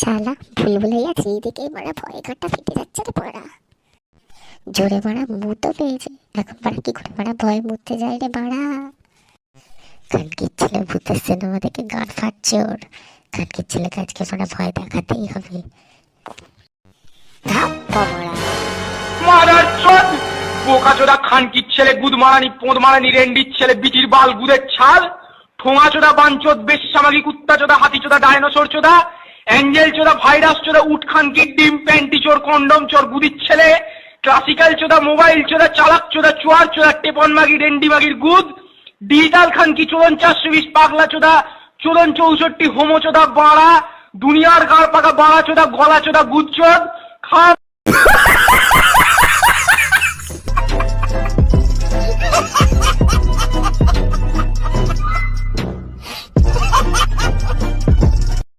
শালা ভুলভুলাইয়া থ্রি দিকেই মারা ভয় ঘরটা ফেটে যাচ্ছে রে পড়া। জোরে মারা মুতো পেয়েছে। এখন পারা কি করে মারা ভয় মুততে যায় রে বাড়া ছেলে ভূতের সিনেমা দেখে গান ফাটছে ওর। ছেলেকে আজকে মারা ভয় দেখাতেই হবে। মারা। খানকির ছেলে মারানি রেন্ডির ছেলে বাল ছাল ঠোঙা চোদা বাঞ্চোদ বেশ সামাগি কুত্তা চোদা হাতি চোদা ডায়নোসর চোদা অ্যাঞ্জেল চোরা ভাইরাস চোদা উঠখান খানকির ডিম, প্যান্টি চোর, কন্ডম চোর, গুদির ছেলে, ক্লাসিক্যাল চোদা মোবাইল চোরা, চালাক চোরা, চোয়ার চোরা, টেপন মাগি, রেন্ডি মাগির গুদ, ডিজিটাল খান কি চোদন চারশো বিশ, পাগলা চোদা চোদন চৌষট্টি, হোমো চোদা বাড়া, দুনিয়ার গাড় পাকা বাড়া চোদা গলা চোদা গুদ চোদ খান